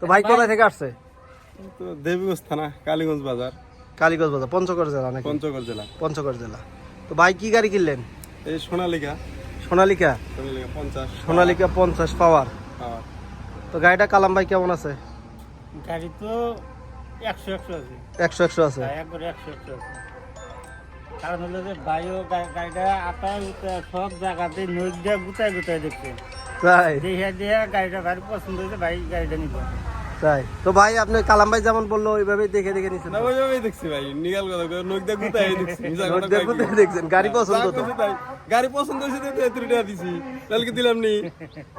তো ভাই কোথায় থেকে আসছে? দেবীগঞ্জ থানা কালীগঞ্জ বাজার। কালীগঞ্জ বাজার পঞ্চগড় জেলা নাকি? পঞ্চগড় জেলা। পঞ্চগড় জেলা। তো ভাই কি গাড়ি কিনলেন? এই সোনালিকা। সোনালিকা? সোনালিকা পঞ্চাশ। সোনালিকা পঞ্চাশ পাওয়ার। তো গাড়িটা কালাম ভাই কেমন আছে? গাড়ি তো একশো একশো আছে। একশো একশো আছে? হ্যাঁ, একশো একশো আছে। কারণ হলো যে বায়ু গাড়িটা উটায় সব জায়গাতে নদী দিয়ে গুতায় গুতায় দেখছে। তাই? দেখে দিয়ে গাড়িটা ভাই পছন্দ হয়েছে ভাই গাড়িটা নিব তাই। তো ভাই আপনি কালাম ভাই যেমন বলল ওইভাবেই দেখে দেখে নিচ্ছেন না ওইভাবেই দেখছি ভাই নিগাল কথা কই, নখ দিয়ে গুতাই দেখছি মিছা কথা কয় দেখছেন গাড়ি পছন্দ তো। গাড়ি পছন্দ হয়েছে তো টাকা দিছি তাহলে কি দিলাম নি?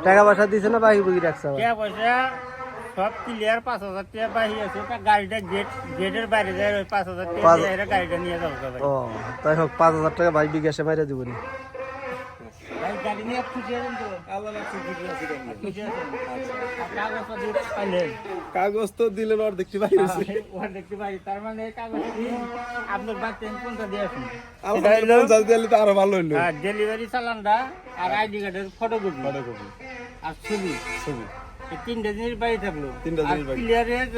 টাকা পয়সা দিছে না বাকি বুকি রাখছে? টাকা পয়সা সব ক্লিয়ার পাঁচ হাজার টাকা বাহি আছে ওটা গাড়িটা গেট গেটের বাইরে যায় ওই পাঁচ হাজার টাকা পাঁচ- গাড়িটা নিয়ে যাব ও তাই হোক পাঁচ হাজার টাকা ভাই বিকাশে মাইরে দিবনি কাগজ তো দিলেন আর দেখতে পাই ওর দেখতে পাই তার মানে কাগজ আপনার বাচ্চা কোনটা দিয়ে আলহামদুলিল্লাহ দিলে তো আরও ভালো হইল। ডেলিভারি চালানটা আর আইডি কার্ডের ফটোকপি ফটোকপি আর ছবি। ছবি। তিনটা জিনিস বাড়ি থাকল। তিনটা জিনিস বাড়ি। ক্লিয়ারের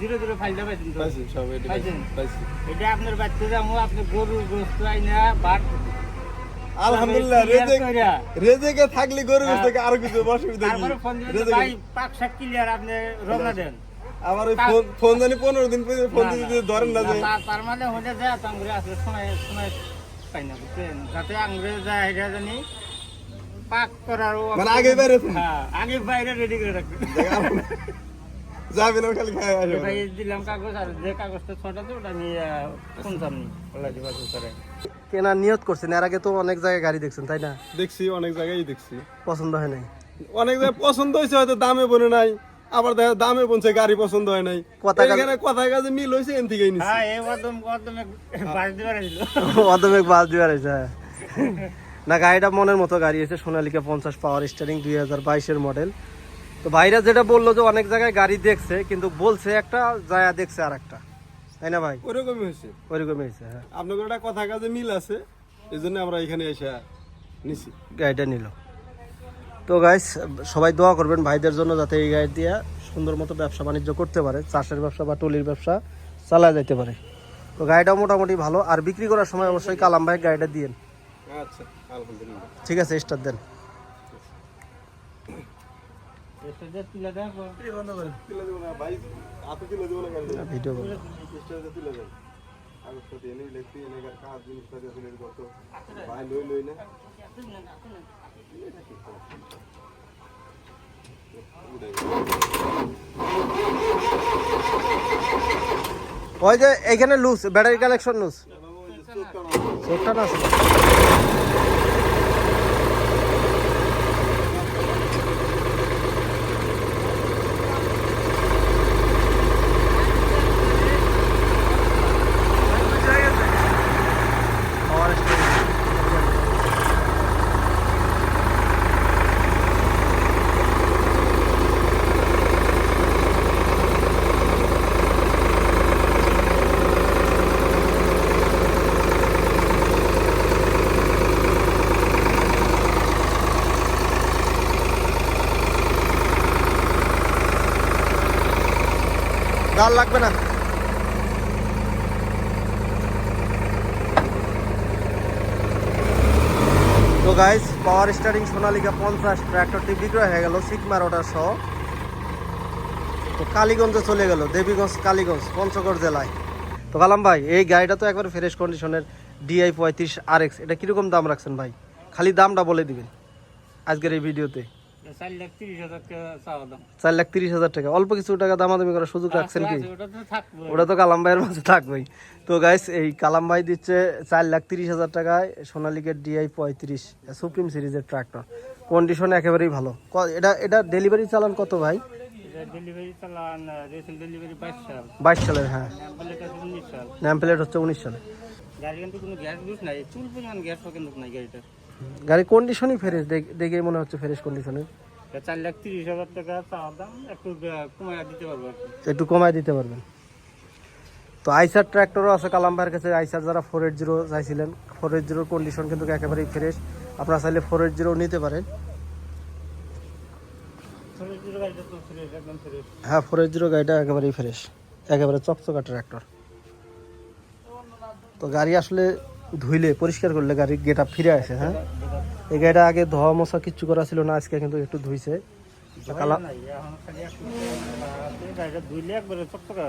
জিরো জিরো ফাইলটা পাইছেন পাইছি সব এটা পাইছেন? পাইছি। এটা আপনার বাচ্চা যাব আপনি গরুর গোস্ত আইনা বাট আলহামদুলিল্লাহ রেজেক রেজেকে থাকলে গরু থেকে আরও কিছু অসুবিধা দিয়ে পাক শাক ক্লিয়ার আপনি রওনা দেন। আমার ওই ফোন ফোন জানি পনেরো দিন পরে ফোন দিতে ধরেন না যে তা- তার মানে হলে যায় তাঙ্গুরে আসলে শোনায় শোনায় পাই না বুঝছেন? যাতে আঙ্গুরে যায় এটা জানি পাক করার মানে আগে বাইরে হ্যাঁ আগে বাইরে রেডি করে রাখবে। যাবি না খালি খাই আসবে ভাই দিলাম কাগজ আর যে কাগজটা ছটাতে ওটা নিয়ে কোন সামনে ওলা দিবা করে কেনার নিয়ত করছেন এর আগে তো অনেক জায়গায় গাড়ি দেখছেন তাই না? দেখছি অনেক জায়গায় দেখছি। পছন্দ হয় নাই? অনেক জায়গায় পছন্দ হয়েছে হয়তো দামে বনে নাই আবার দেখা দামে বনছে গাড়ি পছন্দ হয় নাই। কথা কাজে- এখানে কথায় কাজে মিল হয়েছে এন থেকেই নিছি। হ্যাঁ এই বাস দিবার ছিল অদমেক বাস দিবার হ্যাঁ। না গাড়িটা মনের মতো গাড়ি আছে সোনালিকা পঞ্চাশ পাওয়ার স্টারিং দুই হাজার বাইশের মডেল। তো ভাইরা যেটা বলল যে অনেক জায়গায় গাড়ি দেখছে কিন্তু বলছে একটা জায়গা দেখছে আর একটা তাই না ভাই? ওরকমই হয়েছে। ওইরকমই হয়েছে হ্যাঁ। আপনাদের একটা কথা কাজে মিল আছে এই জন্য আমরা এখানে এসে নিছি। গাড়িটা নিল। তো গাইস সবাই দোয়া করবেন ভাইদের জন্য যাতে এই গাড়ি দিয়ে সুন্দর মতো ব্যবসা বাণিজ্য করতে পারে চাষের ব্যবসা বা টলির ব্যবসা চালা যেতে পারে। তো গাড়িটাও মোটামুটি ভালো আর বিক্রি করার সময় অবশ্যই কালাম ভাই গাড়িটা দিয়েন। আচ্ছা আলহামদুলিল্লাহ। ঠিক আছে স্টার দেন। ওই যে এইখানে লুজ ব্যাটারি কালেকশন লুজ চোখটা না ডাল লাগবে না। তো গাইস পাওয়ার স্টারিং সোনালিকা পঞ্চাশ ট্র্যাক্টরটি বিক্রয় হয়ে গেল সিকমার অর্ডার সহ। তো কালীগঞ্জে চলে গেল, দেবীগঞ্জ, কালীগঞ্জ, পঞ্চগড় জেলায়। তো কালাম ভাই, এই গাড়িটা তো একবার ফ্রেশ কন্ডিশনের ডিআই পঁয়ত্রিশ আর এটা কীরকম দাম রাখছেন ভাই? খালি দামটা বলে দিবেন আজকের এই ভিডিওতে। চার লাখ তিরিশ হাজার টাকা অল্প কিছু টাকা দামাদামি করার সুযোগ রাখছেন কি? ওটা তো কালাম ভাইয়ের মাঝে থাকবেই। তো গাইস এই কালাম ভাই দিচ্ছে চার লাখ তিরিশ হাজার টাকায় সোনালিকের ডিআই পঁয়ত্রিশ সুপ্রিম সিরিজের ট্রাক্টর কন্ডিশন একেবারেই ভালো। এটা এটা ডেলিভারি চালান কত ভাই? বাইশ সালের হ্যাঁ। প্লেট হচ্ছে উনিশ সালে। গাড়ি কিন্তু কোনো গ্যাস নাই। চুল পরিমাণ গ্যাস কিন্তু নাই গাড়িটা গাড়ি কন্ডিশনই ফ্রেশ দেখে মনে হচ্ছে ফ্রেশ কন্ডিশনের এটা চার লাখ তিরিশ হাজার টাকা দাম একটু কমায় দিতে পারব একটু কমায় দিতে পারবেন। তো আইসার ট্র্যাক্টরও আছে কালাম ভাইয়ের কাছে আইসার যারা ফোর এইট জিরো চাইছিলেন ফোর এইট জিরোর কন্ডিশন কিন্তু একেবারেই ফ্রেশ আপনারা চাইলে ফোর এইট জিরো নিতে পারেন। হ্যাঁ ফোর এইট জিরো গাড়িটা একেবারেই ফ্রেশ একেবারে চকচকা ট্র্যাক্টর তো গাড়ি আসলে ধুইলে পরিষ্কার করলে গাড়ির গেটা ফিরে আসে হ্যাঁ? এই গাড়িটা আগে ধোয়া মশা কিচ্ছু করা ছিল না আজকে কিন্তু একটু ধুইছে।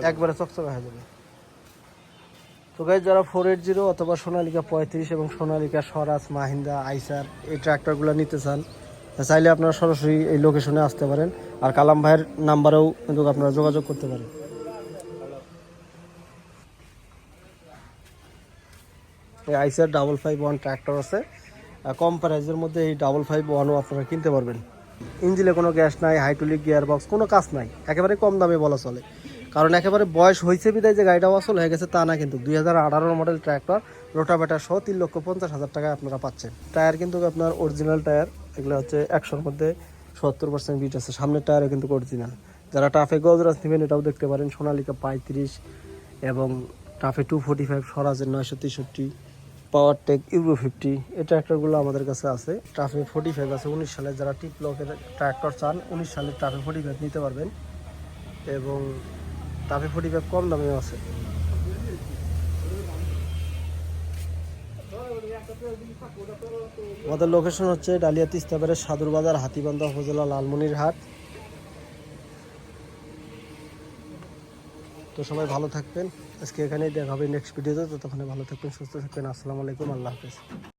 একবারে চকচকা হয়ে যাবে। তো গাইজ যারা ফোর এইট জিরো অথবা সোনালিকা পঁয়ত্রিশ এবং সোনালিকা স্বরাজ মাহিন্দা আইসার এই ট্র্যাক্টরগুলো নিতে চান চাইলে আপনারা সরাসরি এই লোকেশনে আসতে পারেন। আর কালাম ভাইয়ের নাম্বারেও কিন্তু আপনারা যোগাযোগ করতে পারেন। এই আইসার ডাবল ফাইভ ওয়ান ট্র্যাক্টর আছে। কম প্রাইসের মধ্যে এই ডাবল ফাইভ ওয়ানও আপনারা কিনতে পারবেন। ইঞ্জিনে কোনো গ্যাস নাই হাইড্রোলিক গিয়ার বক্স কোনো কাজ নাই। একেবারে কম দামে বলা চলে। কারণ একেবারে বয়স হয়েছে বিদায় যে গাড়িটা আসল হয়ে গেছে তা না কিন্তু দুই হাজার আঠারোর মডেল ট্র্যাক্টর রোটাভেটার সহ তিন লক্ষ পঞ্চাশ হাজার টাকায় আপনারা পাচ্ছেন। টায়ার কিন্তু আপনার অরিজিনাল টায়ার এগুলো হচ্ছে একশোর মধ্যে সত্তর পার্সেন্ট বিট আছে। সামনের টায়ারও কিন্তু অরিজিনাল যারা টাফে গজরাজ নেবেন, এটাও দেখতে পারেন। সোনালিকা পঁয়ত্রিশ এবং টাফে টু ফোর্টি ফাইভ স্বরাজের নয়শো তেষট্টি। পাওয়ার টেক ইউরো ফিফটি এই ট্র্যাক্টরগুলো আমাদের কাছে আছে। ট্রাফিক ফোর্টি ফাইভ আছে, উনিশ সালে যারা টিপ লকের ট্র্যাক্টর চান, উনিশ সালের ট্রাফিক ফোর্টি ফাইভ নিতে পারবেন। এবং ট্রাফে ফোর্টি ফাইভ কম দামেও আছে। আমাদের লোকেশন হচ্ছে ডালিয়া তিস্তাবাড়ের সাদুরবাজার হাতিবান্ধা উপজেলা, লালমনিরহাট। তো সবাই ভালো থাকবেন। আজকে এখানেই দেখা হবে নেক্সট ভিডিওতে তো। তখন ভালো থাকবেন, সুস্থ থাকবেন। আসসালামু আলাইকুম, আল্লাহ হাফেজ।